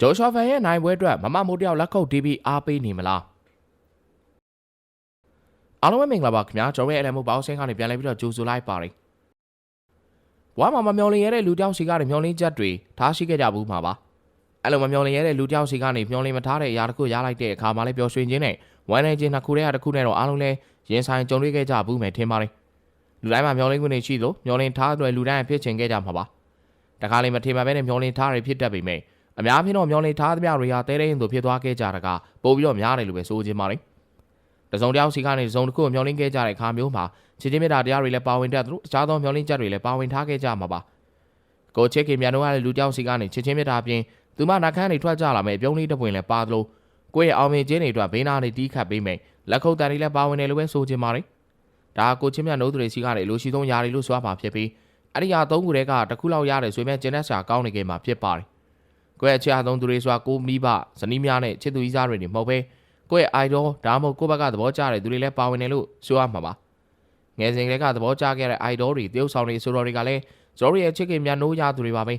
ဂျိုရှော့ဖန်ရဲ့နိုင်ပွဲအတွက်မမမိုးတယောက်လက်ခုပ်တီးပြီးအားပေးနေမလားအားလုံးပဲမင်္ဂလာပါခင်ဗျာကျွန်တော်ရဲ့ LMO ဘောက်ဆင်းကနေပြန်လဲပြီးတော့ကြိုဆိုလိုက်ပါတယ်ဘွားမှာမမျော်လင့်ရတဲ့လူတယောက်စီကနေမျော်လင့်ချက်တွေထားရှိခဲ့ကြဘူးမှာပါအဲ့လိုမမျော်လင့်ရတဲ့လူတယောက်စီကနေမျော်လင့်မထားတဲ့အရာတစ်ခုရလိုက်တဲ့အခါမှာလည်းပျော်ရွှင်ခြင်းနဲ့ဝမ်းနည်းခြင်းနှစ်ခုတည်းဟာတစ်ခုနဲ့တော့အားလုံးလည်းရင်ဆိုင်ကြုံတွေ့ခဲ့ကြဘူးမယ်ထင်ပါတယ်လူတိုင်းမှာမျော်လင့်ခွင့်တွေရှိလို့မျော်လင့်ထားတဲ့လူတိုင်းဖြစ်ချင်ခဲ့ကြမှာပါတခါလေမထင်မှပဲနဲ့မျော်လင့်ထားတွေဖြစ်တတ်ပေမဲ့ အများဖြင့်တော့မျောနေထားသမျှတွေဟာတဲတဲ့ရင်တို့ဖြစ်သွားခဲ့ကြတာကပို့ပြီးတော့များတယ်လို့ပဲဆိုချင်ပါလိမ့်တစုံတစ်ယောက်စီကနေတစုံတစ်ခုကိုမျောလင်းခဲ့ကြတဲ့အခါမျိုးမှာချစ်ချင်းမြတ်တာတရားတွေလည်းပါဝင်တတ်သလိုတခြားသောမျောလင်းချက်တွေလည်းပါဝင်ထားခဲ့ကြမှာပါကိုချစ်ခင်မြန်တော့ရတဲ့လူတစ်ယောက်စီကနေချစ်ချင်းမြတ်တာအပြင်သူမနှက်ခမ်းတွေထွက်ကြလာမယ်ပြုံးလေးတစ်ပွင့်လည်းပါသလိုကိုယ့်ရဲ့အောင်မြင်ခြင်းတွေအတွက်ဘေးနာတွေတီးခတ်ပေးမယ်လက်ခုပ်တန်တွေလည်းပါဝင်တယ်လို့ပဲဆိုချင်ပါလိမ့်ဒါကကိုချင်းမြတ်နိုးသူတွေစီကနေလိုရှိဆုံးຢာတွေလို့ဆိုရမှာဖြစ်ပြီးအဲ့ဒီຢာသုံးခုတည်းကတစ်ခုလောက်ရတယ်ဆိုရင်ကျန်တဲ့ဆရာကောင်းနေခဲ့မှာဖြစ်ပါတယ် ကိုယ့်ရဲ့အခြေအဆုံးသူတွေဆိုတာကိုမိဘဇနီးများနဲ့ချစ်သူကြီးစားတွေနေမဟုတ်ပဲကိုယ့်ရဲ့ idol ဒါမှမဟုတ်ကိုယ့်ဘက်ကသဘောကျတဲ့သူတွေလည်းပါဝင်တယ်လို့ဆိုရမှာပါငယ်စဉ်ကလေးကသဘောကျခဲ့တဲ့ idol တွေတရုပ်ဆောင်တွေဆိုတော်တွေကလည်းကျွန်တော်ရဲ့ချစ်ခင်များနိုးရသူတွေပါပဲ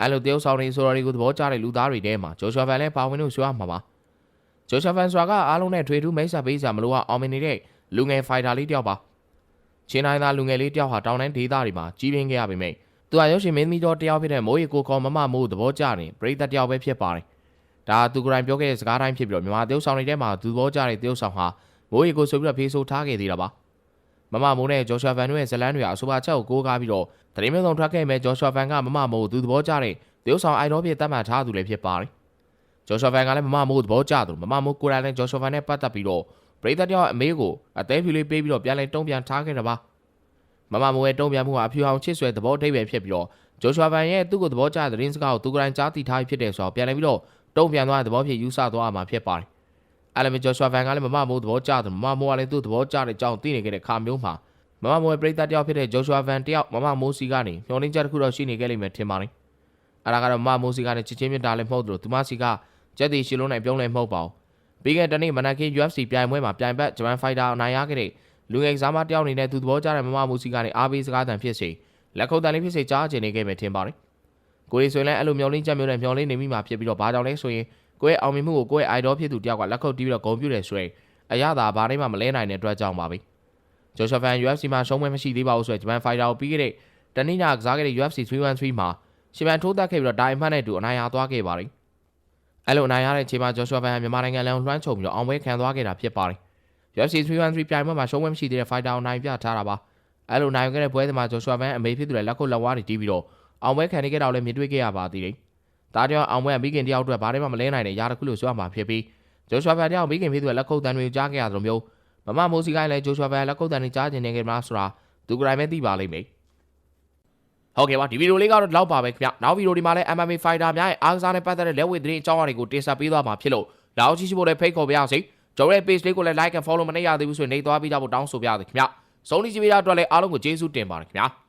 အဲ့လိုတရုပ်ဆောင်တွေဆိုတော်တွေကိုသဘောကျတဲ့လူသားတွေထဲမှာဂျိုရှွာဖန်လည်းပါဝင်လို့ဆိုရမှာပါဂျိုရှွာဖန်ဆိုတာကအားလုံးနဲ့ထွေထူးမိတ်ဆက်ပေးကြမလို့အောင်မြင်နေတဲ့လူငယ်ဖိုင်တာလေးတယောက်ပါချင်းတိုင်းသားလူငယ်လေးတယောက်ဟာတောင်တန်းဒေသတွေမှာကြီးပြင်းခဲ့ရပေမယ့် သူကရုပ်ရှင်မင်းသမီးတော်တယောက်ဖြစ်တဲ့မိုးရီကိုခေါ်မမမိုးသဘောကျနေပရိသတ်တယောက်ပဲဖြစ်ပါတယ်။ဒါသူကိုယ်တိုင်ပြောခဲ့တဲ့စကားတိုင်းဖြစ်ပြီးတော့မြန်မာတရုတ်ဆောင်တွေထဲမှာသူသဘောကျတဲ့တရုတ်ဆောင်ဟာမိုးရီကိုဆိုပြီးတော့ဖေးဆိုထားခဲ့သေးတာပါ။မမမိုးနဲ့ဂျော်ရှွာဖန်တို့ရဲ့ဇလန်းတွေအဆိုပါချက်ကိုကိုးကားပြီးတော့သတင်းမျိုးစုံထွက်ခဲ့မဲ့ဂျော်ရှွာဖန်ကမမမိုးသူသဘောကျတဲ့တရုတ်ဆောင်အိုင်တော်ဖြစ်တတ်မှတ်ထားသူလည်းဖြစ်ပါတယ်။ဂျော်ရှွာဖန်ကလည်းမမမိုးသဘောကျသူမမမိုးကိုယ်တိုင်လည်းဂျော်ရှွာဖန်နဲ့ပတ်သက်ပြီးတော့ပရိသတ်တယောက်အမေးကိုအသေးဖြူလေးပေးပြီးတော့ပြန်လဲတုံးပြန်ထားခဲ့တာပါ။ မမမိုးရဲ့တုံးပြန်မှုဟာအဖြူအောင်ချစ်ဆွဲသဘောအထိပ်ပဲဖြစ်ပြီးတော့ဂျိုရှွာဗန်ရဲ့သူ့ကိုသဘောကျတဲ့သတင်းစကားကိုသူကိုယ်တိုင်ကြားသိထားပြီးဖြစ်တယ်ဆိုတော့ပြန်လည်ပြီးတော့တုံ့ပြန်သွားတဲ့သဘောဖြစ်ယူဆသွားမှာဖြစ်ပါတယ်။အဲ့လိုမျိုးဂျိုရှွာဗန်ကလည်းမမမိုးသဘောကျတယ်မမမိုးကလည်းသူ့သဘောကျတဲ့အကြောင်းသိနေခဲ့တဲ့ခါမျိုးမှာမမမိုးရဲ့ပြိတ္တတယောက်ဖြစ်တဲ့ဂျိုရှွာဗန်တယောက်မမမိုးစီကနေမျောလင်းချက်တစ်ခုတော့ရှိနေခဲ့လိမ့်မယ်ထင်ပါတယ်။အဲ့ဒါကတော့မမမိုးစီကလည်းချစ်ချင်းမြတ်တာလည်းမဟုတ်သလိုသူမစီကကြက်တီရှီလုံးနဲ့ပြုံးလည်းမဟုတ်ပါဘူး။ပြီးခဲ့တဲ့နေ့မနက်ခင်း UFC ပြိုင်ပွဲမှာပြိုင်ဘက်ဂျပန်ဖိုက်တာအနိုင်ရခဲ့တဲ့ လူငယ်ကစားမတယောက်အနေနဲ့သူသဘောကျတဲ့မမမိုးစီကနေအားပေးစကားတန်ဖြစ်စေလက်ခုပ်တန်လေးဖြစ်စေကြားချင်နေခဲ့မယ်ထင်ပါတယ်။ကိုရီဆိုရင်လည်းအဲ့လိုမျောလင်းချက်မျိုးနဲ့မျောလင်းနေမိမှာဖြစ်ပြီးတော့ဘာကြောင့်လဲဆိုရင်ကိုယ့်ရဲ့အောင်မြင်မှုကိုကိုယ့်ရဲ့ idol ဖြစ်သူတယောက်ကလက်ခုပ်တီးပြီးတော့ဂုဏ်ပြုတယ်ဆိုရင်အရသာဘာတိုင်းမှမလဲနိုင်တဲ့အတွက်ကြောင့်ပါပဲဂျိုရှော့ဖန် UFC မှာရှုံးပွဲမရှိသေးပါဘူးဆိုရင်ဂျပန်ဖိုင်တာကိုပြီးခဲ့တဲ့တနင်္လာကစားခဲ့တဲ့ UFC 313မှာရှီဗန်ထိုးတက်ခဲ့ပြီးတော့ဒိုင်အမှတ်နဲ့တူအနိုင်ရသွားခဲ့ပါတယ်အဲ့လိုအနိုင်ရတဲ့အချိန်မှာဂျိုရှော့ဖန်မြန်မာနိုင်ငံလန်လွှမ်းခြုံပြီးတော့အောင်ပွဲခံသွားခဲ့တာဖြစ်ပါတယ် UFC 313ပြိုင်ပွဲမှာရှုံးပွဲမရှိသေးတဲ့ဖိုင်တာကိုနိုင်ပြထားတာပါအဲ့လိုနိုင်ခဲ့တဲ့ပွဲစဉ်မှာဂျိုရှော့ဖန်အမေဖြစ်သူလည်းလက်ခုပ်လက်ဝါးတွေတီးပြီးတော့အောင်ပွဲခံနေကြတော့လည်းမြင်တွေ့ခဲ့ရပါသေးတယ်။ဒါကြောင့်အောင်ပွဲကမိခင်တယောက်အတွက်ဘာမှမလဲနိုင်တဲ့ຢာတစ်ခုလို့ဆိုရမှာဖြစ်ပြီးဂျိုရှွာဖန်တယောက်မိခင်ဖြစ်သူရဲ့လက်ခုပ်တန်တွေကြားခဲ့ရသလိုမျိုးမမမိုးစီကိုင်းလည်းဂျိုရှွာဖန်လက်ခုပ်တန်တွေကြားကျင်နေကြမှာဆိုတာသူကတိုင်းပဲသိပါလိမ့်မယ်။ဟုတ်ကဲ့ပါဒီဗီဒီယိုလေးကတော့ဒီလောက်ပါပဲခင်ဗျ။နောက်ဗီဒီယိုဒီမှာလည်း MMA Fighter များရဲ့အားကစားနဲ့ပတ်သက်တဲ့လက်ဝဲသတင်းအကြောင်းအရာတွေကိုတင်ဆက်ပေးသွားမှာဖြစ်လို့လောက်ကြည့်ရှိဖို့လည်းဖိတ်ခေါ်ပါရစေ။ ကျွန်တော်ရဲ့ page လေးကိုလည်း like and follow မနေရသေးဘူးဆိုရင်နေသွားပြီးကြဖို့တောင်းဆိုပါရစေခင်ဗျ။ဆုံးဖြတ်ကြည့်ပေးတဲ့အတွက်လည်းအားလုံးကိုကျေးဇူးတင်ပါတယ်ခင်ဗျာ။